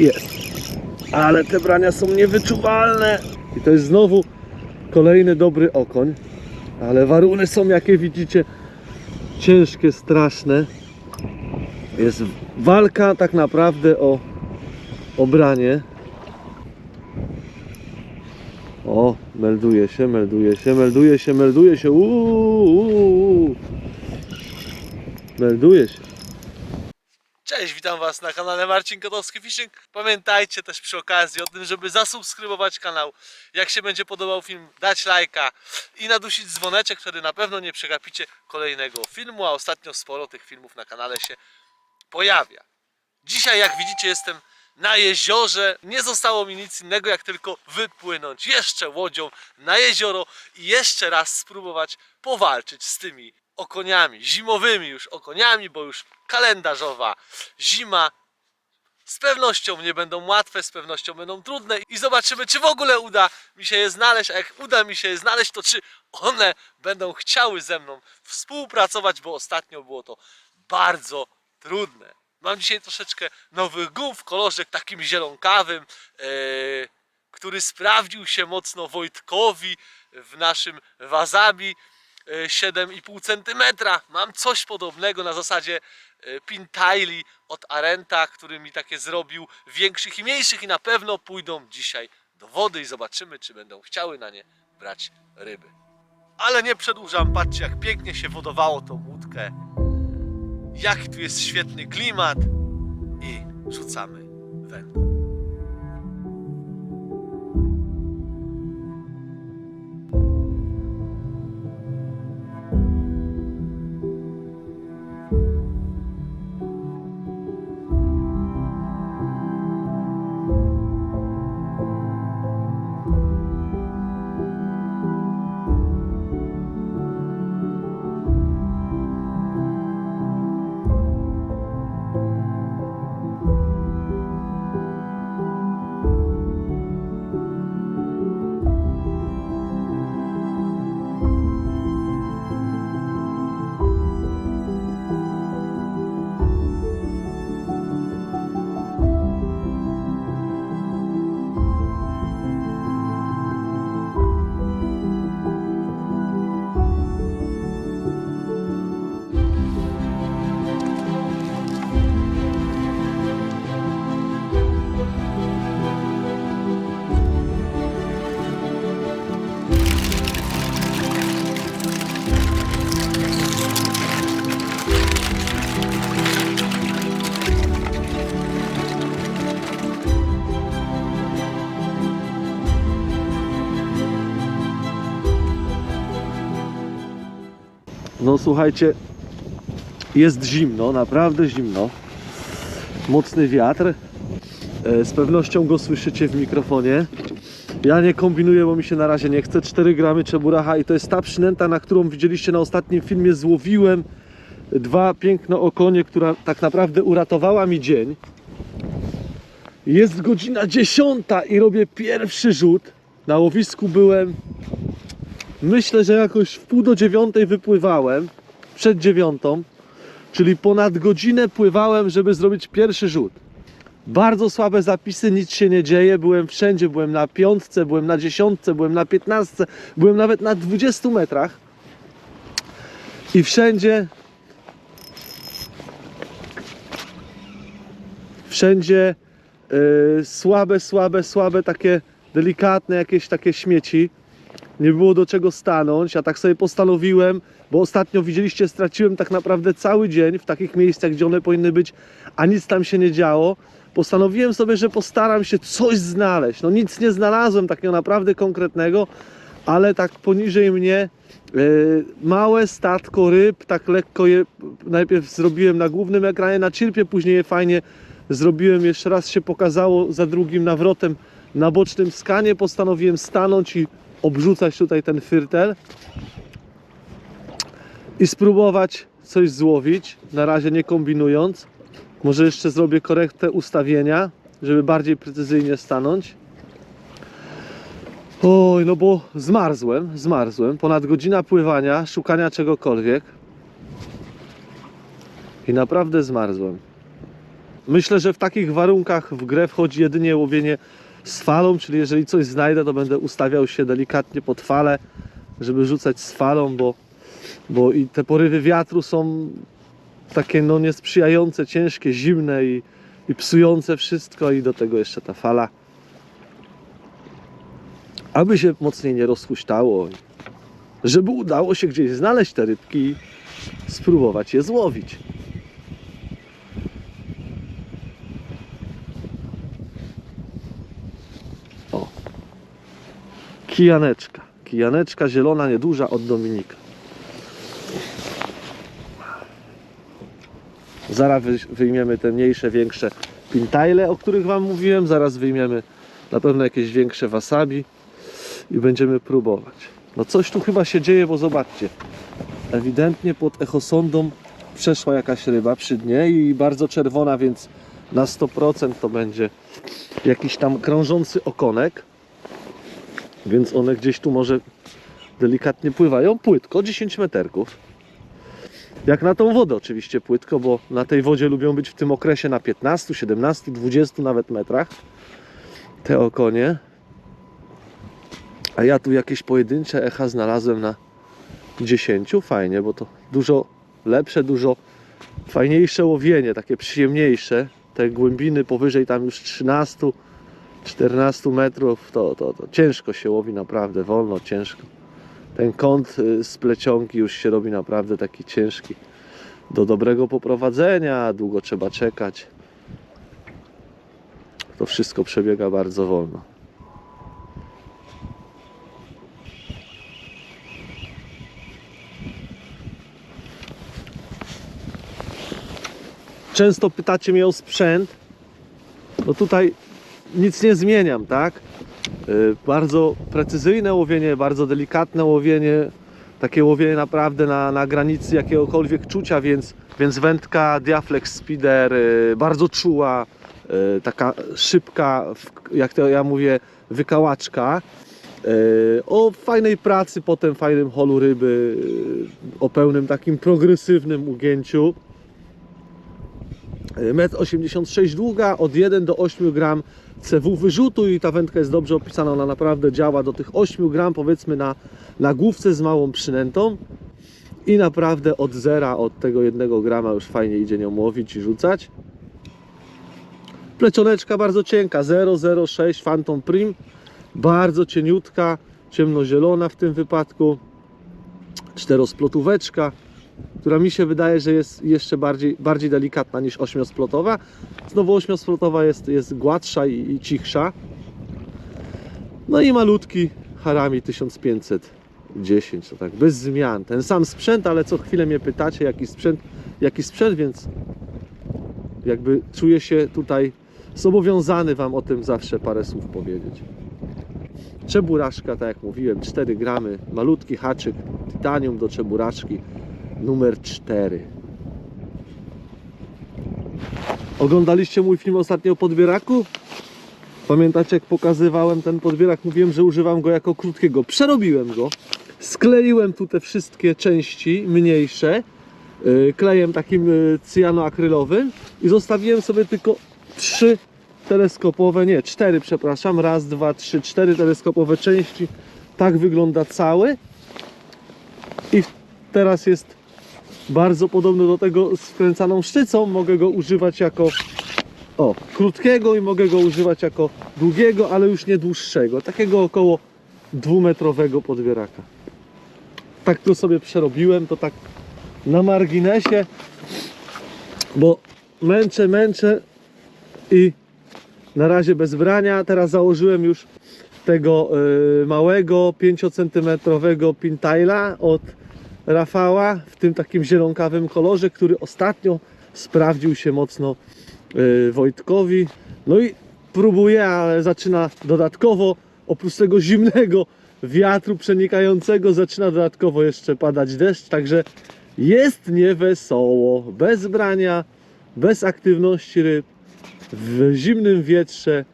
Jest. Ale te brania są niewyczuwalne. I to jest znowu kolejny dobry okoń. Ale waruny są, jakie widzicie, ciężkie, straszne. Jest walka tak naprawdę o, o branie. O, melduje się, melduje się, melduje się, melduje się. Uuu, uuu. Melduje się. Cześć, witam Was na kanale Marcin Kotowski Fishing. Pamiętajcie też przy okazji o tym, żeby zasubskrybować kanał. Jak się będzie podobał film, dać lajka i nadusić dzwoneczek, wtedy na pewno nie przegapicie kolejnego filmu, a ostatnio sporo tych filmów na kanale się pojawia. Dzisiaj, jak widzicie, jestem na jeziorze. Nie zostało mi nic innego, jak tylko wypłynąć jeszcze łodzią na jezioro i jeszcze raz spróbować powalczyć z tymi okoniami, zimowymi już okoniami, bo już kalendarzowa zima. Z pewnością nie będą łatwe, z pewnością będą trudne i zobaczymy, czy w ogóle uda mi się je znaleźć, a jak uda mi się je znaleźć, to czy one będą chciały ze mną współpracować, bo ostatnio było to bardzo trudne. Mam dzisiaj troszeczkę nowych gum w kolorze takim zielonkawym, e, który sprawdził się mocno Wojtkowi w naszym wasabi e, 7,5 cm. Mam coś podobnego na zasadzie e, Pintaili od Arenta, który mi takie zrobił większych i mniejszych i na pewno pójdą dzisiaj do wody i zobaczymy, czy będą chciały na nie brać ryby. Ale nie przedłużam, patrzcie jak pięknie się wodowało tą łódkę. Jaki tu jest świetny klimat i rzucamy wędką. Słuchajcie, jest zimno, naprawdę zimno. Mocny wiatr. E, Z pewnością go słyszycie w mikrofonie. Ja nie kombinuję, bo mi się na razie nie chce. 4 gramy czeburacha i to jest ta przynęta, na którą widzieliście na ostatnim filmie. Złowiłem dwa piękne okonie, która tak naprawdę uratowała mi dzień. Jest godzina 10 i robię pierwszy rzut. Na łowisku byłem Myślę, że jakoś w pół do dziewiątej wypływałem, przed dziewiątą, czyli ponad godzinę pływałem, żeby zrobić pierwszy rzut. Bardzo słabe zapisy, nic się nie dzieje, byłem wszędzie, byłem na piątce, byłem na dziesiątce, byłem na piętnastce, byłem nawet na 20 metrach i wszędzie wszędzie yy, słabe, słabe, słabe, takie delikatne jakieś takie śmieci nie było do czego stanąć. Ja tak sobie postanowiłem, bo ostatnio widzieliście, straciłem tak naprawdę cały dzień w takich miejscach, gdzie one powinny być, a nic tam się nie działo. Postanowiłem sobie, że postaram się coś znaleźć. No nic nie znalazłem takiego naprawdę konkretnego, ale tak poniżej mnie yy, małe statko ryb, tak lekko je najpierw zrobiłem na głównym ekranie, na cirpie, później je fajnie zrobiłem, jeszcze raz się pokazało za drugim nawrotem na bocznym skanie. Postanowiłem stanąć i obrzucać tutaj ten firtel i spróbować coś złowić, na razie nie kombinując. Może jeszcze zrobię korektę ustawienia, żeby bardziej precyzyjnie stanąć. Oj, no bo zmarzłem, zmarzłem. Ponad godzina pływania, szukania czegokolwiek. I naprawdę zmarzłem. Myślę, że w takich warunkach w grę wchodzi jedynie łowienie z falą, czyli jeżeli coś znajdę, to będę ustawiał się delikatnie pod falę, żeby rzucać z falą, bo, bo i te porywy wiatru są takie no niesprzyjające, ciężkie, zimne i, i psujące wszystko i do tego jeszcze ta fala. Aby się mocniej nie rozhuśtało, żeby udało się gdzieś znaleźć te rybki i spróbować je złowić. Kijaneczka. Kijaneczka zielona, nieduża od Dominika. Zaraz wy- wyjmiemy te mniejsze, większe pintajle, o których Wam mówiłem. Zaraz wyjmiemy na pewno jakieś większe wasabi i będziemy próbować. No coś tu chyba się dzieje, bo zobaczcie. Ewidentnie pod echosondą przeszła jakaś ryba przy dnie i bardzo czerwona, więc na 100% to będzie jakiś tam krążący okonek. Więc one gdzieś tu może delikatnie pływają. Płytko, 10 meterków. Jak na tą wodę oczywiście płytko, bo na tej wodzie lubią być w tym okresie na 15, 17, 20 nawet metrach te okonie. A ja tu jakieś pojedyncze echa znalazłem na 10. Fajnie, bo to dużo lepsze, dużo fajniejsze łowienie, takie przyjemniejsze. Te głębiny powyżej tam już 13, 14 metrów, to, to, to ciężko się łowi naprawdę, wolno, ciężko. Ten kąt y, z plecionki już się robi naprawdę taki ciężki. Do dobrego poprowadzenia, długo trzeba czekać. To wszystko przebiega bardzo wolno. Często pytacie mnie o sprzęt. No tutaj nic nie zmieniam, tak? Y, Bardzo precyzyjne łowienie, bardzo delikatne łowienie. Takie łowienie naprawdę na, na granicy jakiegokolwiek czucia, więc, więc wędka Diaflex Speeder y, bardzo czuła, y, taka szybka, jak to ja mówię, wykałaczka. O fajnej pracy, potem fajnym holu ryby, o pełnym takim progresywnym ugięciu. 1,86 m długa, od 1 do 8 gram CW wyrzutu i ta wędka jest dobrze opisana, ona naprawdę działa do tych 8 gram powiedzmy na, na główce z małą przynętą. I naprawdę od zera, od tego 1 grama już fajnie idzie nią łowić i rzucać. Plecioneczka bardzo cienka, 006 Phantom Prim, bardzo cieniutka, ciemnozielona w tym wypadku, czterosplotóweczka która mi się wydaje, że jest jeszcze bardziej, bardziej delikatna niż ośmiosplotowa. Znowu ośmiosplotowa jest, jest gładsza i, i cichsza. No i malutki Harami 1510, to tak bez zmian. Ten sam sprzęt, ale co chwilę mnie pytacie jaki sprzęt, jaki sprzęt, więc jakby czuję się tutaj zobowiązany Wam o tym zawsze parę słów powiedzieć. Czeburaszka, tak jak mówiłem, 4 gramy, malutki haczyk, titanium do czeburaszki numer 4. Oglądaliście mój film ostatnio o podbieraku? Pamiętacie jak pokazywałem ten podbierak? Mówiłem, że używam go jako krótkiego. Przerobiłem go. Skleiłem tu te wszystkie części mniejsze yy, klejem takim yy, cyjanoakrylowym i zostawiłem sobie tylko trzy teleskopowe, nie, cztery przepraszam, raz, dwa, trzy, cztery teleskopowe części. Tak wygląda cały. I teraz jest bardzo podobny do tego z wkręcaną sztycą. Mogę go używać jako o, krótkiego i mogę go używać jako długiego, ale już nie dłuższego. Takiego około dwumetrowego podbieraka. Tak to sobie przerobiłem, to tak na marginesie, bo męczę, męczę i na razie bez brania. Teraz założyłem już tego y, małego 5 cm pintaila od Rafała w tym takim zielonkawym kolorze, który ostatnio sprawdził się mocno y, Wojtkowi. No i próbuje, ale zaczyna dodatkowo, oprócz tego zimnego wiatru przenikającego, zaczyna dodatkowo jeszcze padać deszcz, także jest niewesoło, bez brania, bez aktywności ryb, w zimnym wietrze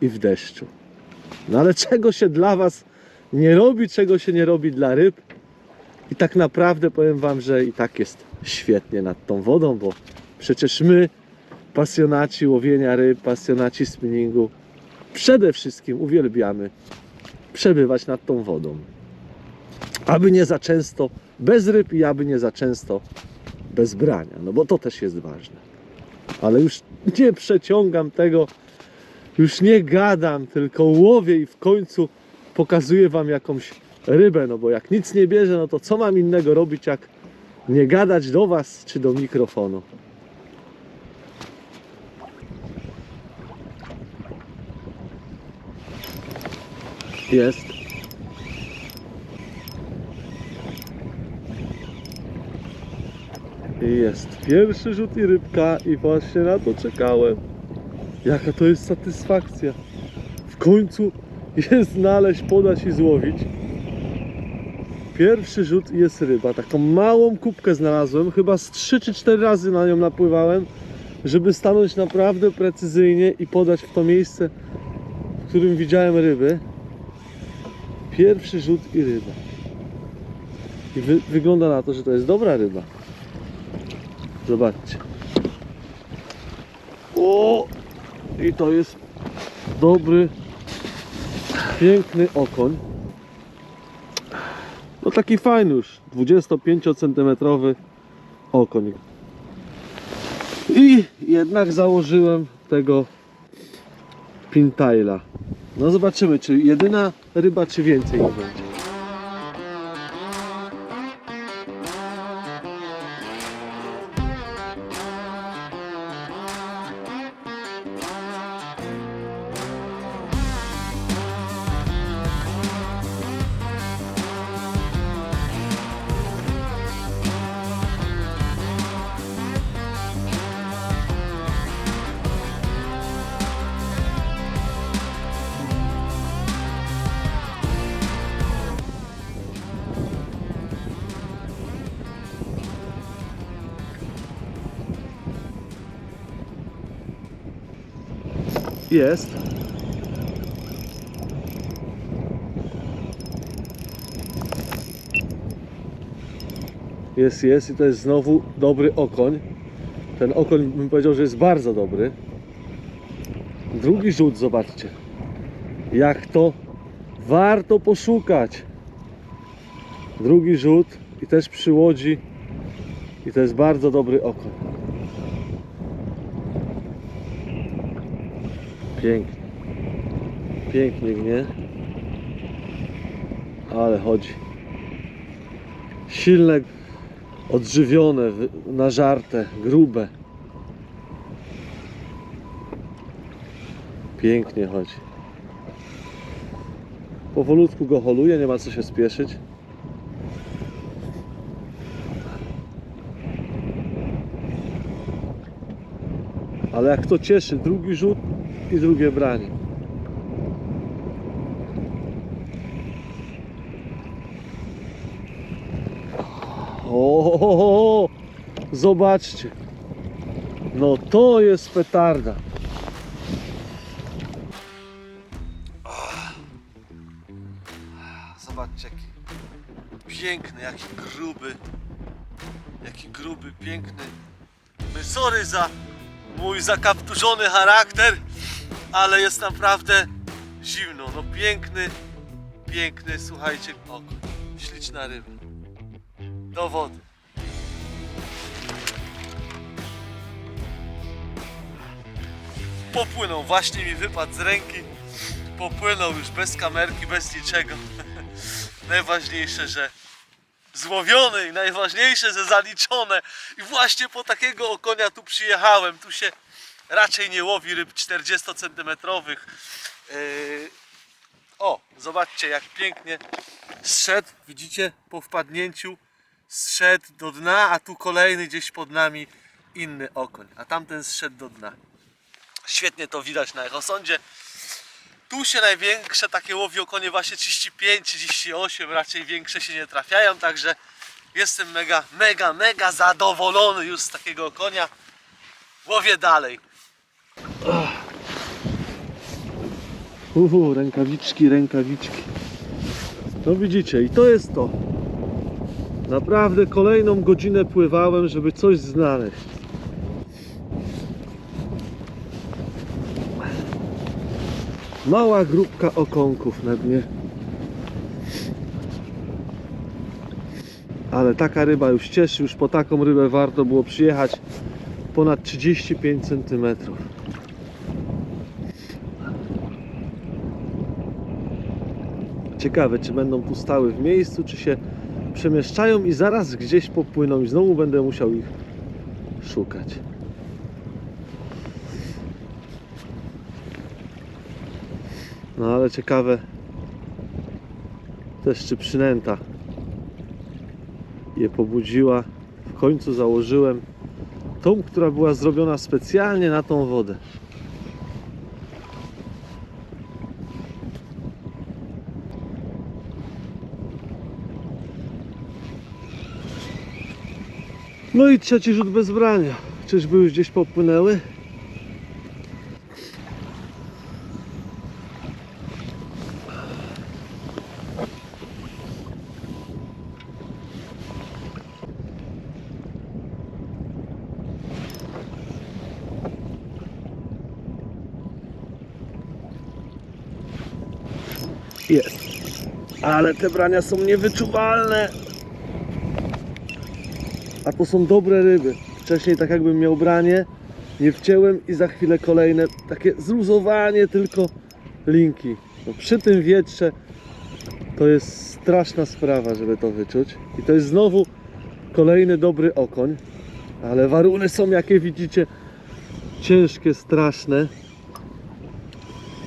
i w deszczu. No ale czego się dla Was nie robi, czego się nie robi dla ryb, i tak naprawdę powiem Wam, że i tak jest świetnie nad tą wodą, bo przecież my pasjonaci łowienia ryb, pasjonaci spinningu, przede wszystkim uwielbiamy przebywać nad tą wodą. Aby nie za często bez ryb i aby nie za często bez brania, no bo to też jest ważne. Ale już nie przeciągam tego, już nie gadam, tylko łowię i w końcu pokazuję Wam jakąś rybę, no bo jak nic nie bierze, no to co mam innego robić, jak nie gadać do Was czy do mikrofonu. Jest. Jest. Pierwszy rzut i rybka i właśnie na to czekałem. Jaka to jest satysfakcja. W końcu jest znaleźć, podać i złowić. Pierwszy rzut jest ryba. Taką małą kubkę znalazłem. Chyba z 3 czy 4 razy na nią napływałem, żeby stanąć naprawdę precyzyjnie i podać w to miejsce, w którym widziałem ryby. Pierwszy rzut i ryba. I wy, wygląda na to, że to jest dobra ryba. Zobaczcie. O! I to jest dobry, piękny okoń. No taki fajny już, 25 cm okoń. I jednak założyłem tego pintaila. No zobaczymy, czy jedyna ryba, czy więcej ich Jest. Jest, jest i to jest znowu dobry okoń. Ten okoń bym powiedział, że jest bardzo dobry. Drugi rzut, zobaczcie. Jak to warto poszukać. Drugi rzut i też przy łodzi. I to jest bardzo dobry okoń. Pięknie. Pięknie gnie. Ale chodzi. Silne, odżywione, nażarte, grube. Pięknie chodzi. Powolutku go holuję, nie ma co się spieszyć. Ale jak to cieszy, drugi rzut i drugie branie. O, zobaczcie. No to jest petarda. Zobaczcie jaki piękny, jaki gruby, jaki gruby, piękny. My sorry za mój zakapturzony charakter, ale jest naprawdę zimno. No piękny, piękny, słuchajcie, okoń. Śliczna ryba. Do wody. Popłynął, właśnie mi wypadł z ręki. Popłynął już bez kamerki, bez niczego. Najważniejsze, że złowiony i najważniejsze, że zaliczone. I właśnie po takiego okonia tu przyjechałem. Tu się raczej nie łowi ryb 40 centymetrowych. Yy, O, zobaczcie jak pięknie zszedł. Widzicie po wpadnięciu zszedł do dna, a tu kolejny gdzieś pod nami inny okoń. A tamten zszedł do dna. Świetnie to widać na echosądzie. Tu się największe takie łowi okonie właśnie 35, 38, raczej większe się nie trafiają, także jestem mega, mega, mega zadowolony już z takiego konia. Łowię dalej. Uhu, rękawiczki, rękawiczki. No widzicie, i to jest to. Naprawdę kolejną godzinę pływałem, żeby coś znaleźć. Mała grupka okonków na dnie. Ale taka ryba już cieszy, już po taką rybę warto było przyjechać ponad 35 cm. Ciekawe, czy będą tu stały w miejscu, czy się przemieszczają i zaraz gdzieś popłyną i znowu będę musiał ich szukać. No ale ciekawe też czy przynęta je pobudziła. W końcu założyłem tą, która była zrobiona specjalnie na tą wodę. No i trzeci rzut bez brania. Czyżby już gdzieś popłynęły? Jest. Ale te brania są niewyczuwalne. A to są dobre ryby. Wcześniej tak jakbym miał branie, nie wcięłem i za chwilę kolejne takie zluzowanie tylko linki. No przy tym wietrze to jest straszna sprawa, żeby to wyczuć. I to jest znowu kolejny dobry okoń. Ale waruny są jakie widzicie ciężkie, straszne.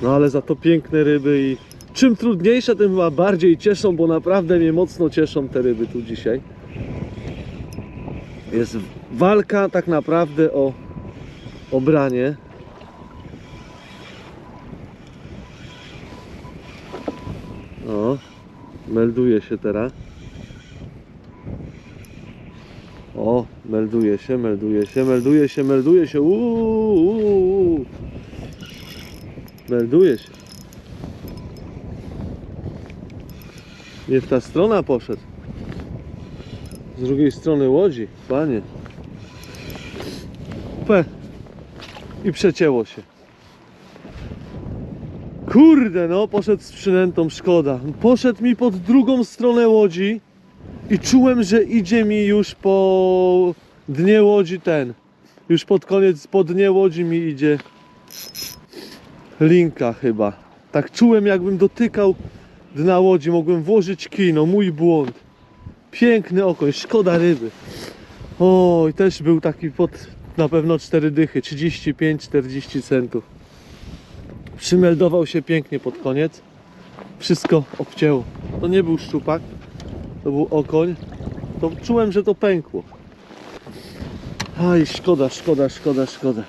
No ale za to piękne ryby i czym trudniejsze, tym chyba bardziej cieszą, bo naprawdę mnie mocno cieszą te ryby tu dzisiaj. Jest walka tak naprawdę o obranie. O, melduje się teraz. O, melduje się, melduje się, melduje się, melduje się. Uuu, uuu. Melduje się. Nie w ta strona poszedł. Z drugiej strony łodzi, panie. Pe. I przecięło się. Kurde, no, poszedł z przynętą, szkoda. Poszedł mi pod drugą stronę łodzi i czułem, że idzie mi już po dnie łodzi ten. Już pod koniec, po dnie łodzi mi idzie linka chyba. Tak czułem, jakbym dotykał dna łodzi. Mogłem włożyć kino, mój błąd. Piękny okoń, szkoda ryby. Oj, też był taki pod na pewno 4 dychy, 35-40 centów. Przymeldował się pięknie pod koniec. Wszystko obcięło. To nie był szczupak, to był okoń. To czułem, że to pękło. Aj, szkoda, szkoda, szkoda, szkoda.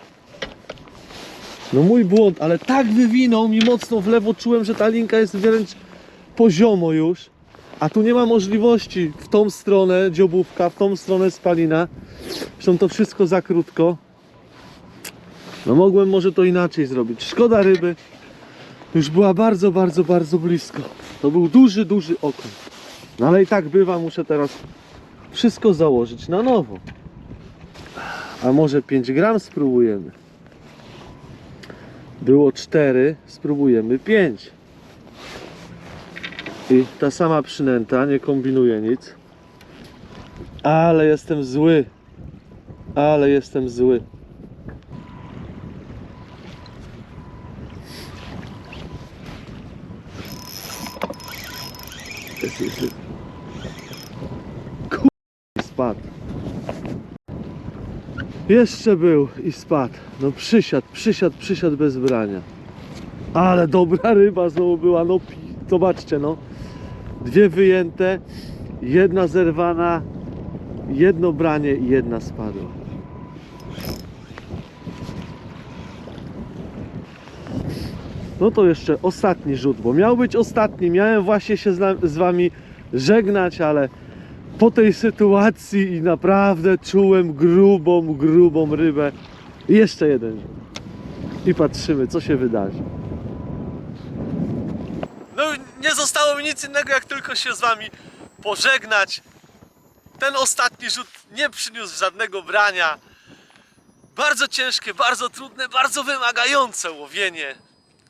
No mój błąd, ale tak wywinął mi mocno w lewo, czułem, że ta linka jest wręcz poziomo już. A tu nie ma możliwości w tą stronę dziobówka, w tą stronę spalina. Zresztą to wszystko za krótko. No mogłem może to inaczej zrobić. Szkoda ryby. Już była bardzo, bardzo, bardzo blisko. To był duży, duży okoń. No ale i tak bywa, muszę teraz wszystko założyć na nowo. A może 5 gram spróbujemy? Było 4, spróbujemy 5. I ta sama przynęta, nie kombinuję nic. Ale jestem zły. Ale jestem zły. Jest, jest, jest. Kur- Spadł. Jeszcze był i spadł. No przysiadł, przysiadł, przysiadł bez brania. Ale dobra ryba znowu była. No pi- zobaczcie no. Dwie wyjęte, jedna zerwana, jedno branie i jedna spadła. No to jeszcze ostatni rzut, bo miał być ostatni. Miałem właśnie się z, wami żegnać, ale po tej sytuacji i naprawdę czułem grubą, grubą rybę. Jeszcze jeden rzut. I patrzymy, co się wydarzy. No nie zostało mi nic innego jak tylko się z wami pożegnać. Ten ostatni rzut nie przyniósł żadnego brania. Bardzo ciężkie, bardzo trudne, bardzo wymagające łowienie.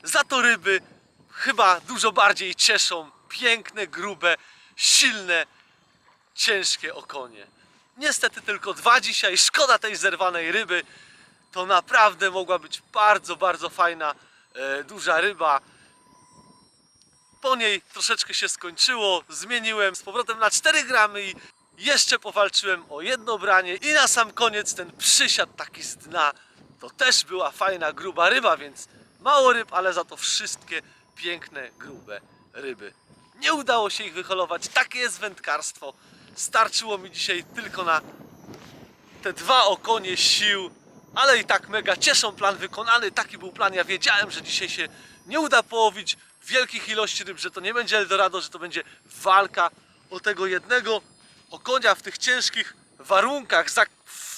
Za to ryby chyba dużo bardziej cieszą. Piękne, grube, silne, ciężkie okonie. Niestety tylko dwa dzisiaj. Szkoda tej zerwanej ryby. To naprawdę mogła być bardzo, bardzo fajna, e, duża ryba. Po niej troszeczkę się skończyło. Zmieniłem z powrotem na 4 gramy i jeszcze powalczyłem o jedno branie. I na sam koniec ten przysiad taki z dna. To też była fajna, gruba ryba, więc mało ryb, ale za to wszystkie piękne, grube ryby. Nie udało się ich wyholować. Takie jest wędkarstwo. Starczyło mi dzisiaj tylko na te dwa okonie sił, ale i tak mega cieszą plan wykonany. Taki był plan. Ja wiedziałem, że dzisiaj się nie uda połowić wielkich ilości ryb, że to nie będzie Eldorado, że to będzie walka o tego jednego okonia w tych ciężkich warunkach, zak-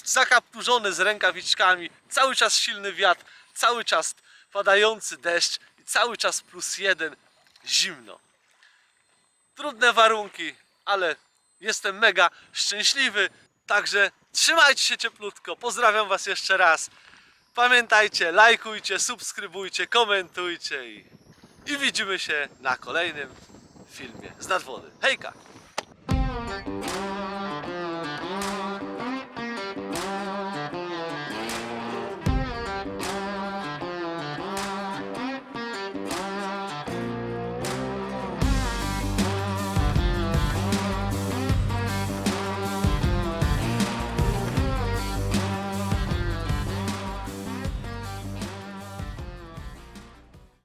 zakapturzony z rękawiczkami, cały czas silny wiatr, cały czas padający deszcz i cały czas plus jeden zimno trudne warunki, ale jestem mega szczęśliwy. Także trzymajcie się cieplutko. Pozdrawiam Was jeszcze raz. Pamiętajcie, lajkujcie, subskrybujcie, komentujcie i, i widzimy się na kolejnym filmie z nadwody. Hejka!